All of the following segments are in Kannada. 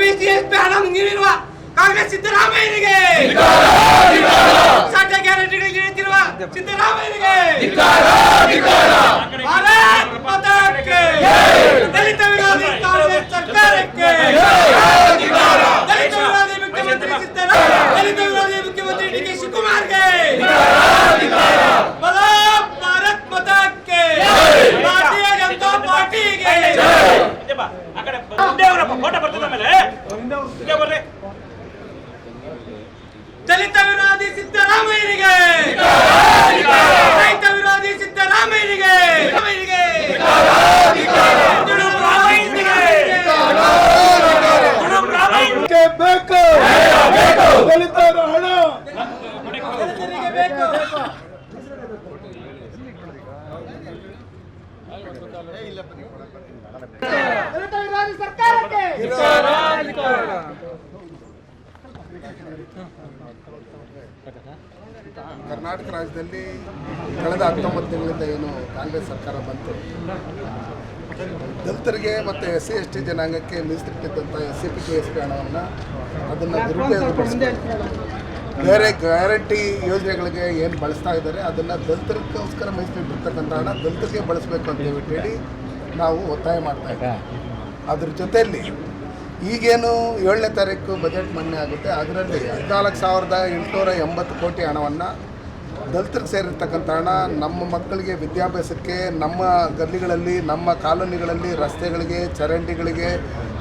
ಬಿಸಿಎಸ್ ಹಣ ನೀಡಿರುವ ಕಾಂಗ್ರೆಸ್ ಸಿದ್ದರಾಮಯ್ಯನಿಗೆ! ಸಾಧ್ಯ ಗ್ಯಾರಂಟಿಗಳಿಗೆ ನೀಡುತ್ತಿರುವ ಸಿದ್ದರಾಮಯ್ಯನಿಗೆ! ಭಾರತ್ ಮಾತಾ ಕಿ ದಲಿತ ವಿರೋಧಿ ಕಾಂಗ್ರೆಸ್ ಸರ್ಕಾರಕ್ಕೆ! ಕರ್ನಾಟಕ ರಾಜ್ಯದಲ್ಲಿ ಕಳೆದ ಹತ್ತೊಂಬತ್ತು ತಿಂಗಳಿಂದ ಏನು ಕಾಂಗ್ರೆಸ್ ಸರ್ಕಾರ ಬಂತು. ದಲಿತರಿಗೆ ಮತ್ತು ಎಸ್ ಸಿ ಎಸ್ ಟಿ ಜನಾಂಗಕ್ಕೆ ಮೀಸಲಿಟ್ಟಿದ್ದಂಥ S C P T S, P ಹಣವನ್ನು ಅದನ್ನು ದುರುಪಯೋಗಪಡಿಸ್ತಾರೆ ಬೇರೆ ಗ್ಯಾರಂಟಿ ಯೋಜನೆಗಳಿಗೆ ಏನು ಬಳಸ್ತಾ ಇದ್ದಾರೆ, ಅದನ್ನು ದಲಿತರಿಗೋಸ್ಕರ ಬಿಡ್ತಕ್ಕಂಥ ಹಣ ದಲಿತರಿಗೆ ಬಳಸಬೇಕು ಅಂತ ಹೇಳಿ ನಾವು ಒತ್ತಾಯ ಮಾಡ್ತಾ ಇದ್ದೀವಿ. ಅದ್ರ ಜೊತೆಯಲ್ಲಿ ಈಗೇನು ಏಳನೇ ತಾರೀಕು ಬಜೆಟ್ ಮನ್ನೆ ಆಗುತ್ತೆ, ಅದರಲ್ಲಿ ಹದಿನಾಲ್ಕು ಸಾವಿರದ ಎಂಟುನೂರ ಎಂಬತ್ತು ಕೋಟಿ ಹಣವನ್ನು ದಲಿತರಿಗೆ ಸೇರಿರ್ತಕ್ಕಂಥ ಹಣ ನಮ್ಮ ಮಕ್ಕಳಿಗೆ ವಿದ್ಯಾಭ್ಯಾಸಕ್ಕೆ, ನಮ್ಮ ಗಲ್ಲಿಗಳಲ್ಲಿ, ನಮ್ಮ ಕಾಲೋನಿಗಳಲ್ಲಿ, ರಸ್ತೆಗಳಿಗೆ, ಚರಂಡಿಗಳಿಗೆ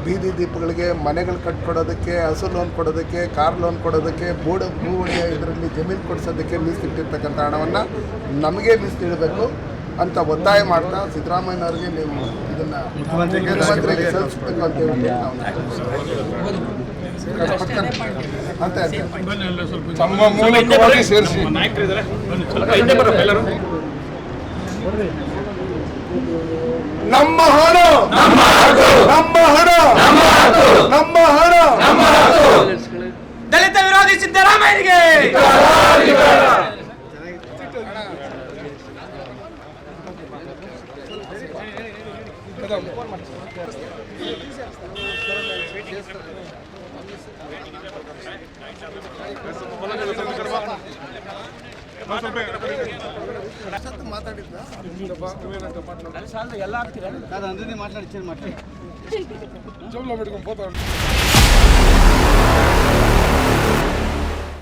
ಬೀದಿ ದೀಪಗಳಿಗೆ ಮನೆಗಳು ಕಟ್ಕೊಡೋದಕ್ಕೆ ಹಸು ಲೋನ್ ಕೊಡೋದಕ್ಕೆ ಕಾರ್ ಲೋನ್ ಕೊಡೋದಕ್ಕೆ ಬೋರ್ಡ್ ಭೂ ಒಡೆಯ ಇದರಲ್ಲಿ ಜಮೀನು ಕೊಡಿಸೋದಕ್ಕೆ ಮೀಸಲಿಟ್ಟಿರ್ತಕ್ಕಂಥ ಹಣವನ್ನು ನಮಗೆ ಮೀಸಲಿಡಬೇಕು ಅಂತ ಒತ್ತಾಯ ಮಾಡ್ತಾ ಸಿದ್ದರಾಮಯ್ಯನವ್ರಿಗೆ ನೀವು ಇದನ್ನು ಮುಖ್ಯಮಂತ್ರಿಗೆ ಸಲ್ಲಿಸಬೇಕು ಅಂತ ಹೇಳಿ ನಾವು ಅಂತ ಹೇಳ್ತೀವಿ. ತಮ್ಮ ಮೂಲಕವಾಗಿ ಸೇರಿಸಿ. ನಾಯಕರು ಇದ್ದಾರೆ ಸ್ವಲ್ಪ ಹಿಂದೆ ಬರಪ್ಪ ಎಲ್ಲರೂ ನಮ್ಮ ಹಣ ನಮ್ಮ ಹಣ ನಮ್ಮ ಹಣ ದಲಿತ ವಿರೋಧಿ ಸಿದ್ದರಾಮಯ್ಯನಿಗೆ ಮಾತಾಡಿದ್ದ ಜೋಬ್ಲ ಬಿಟ್ಕೊಂಡು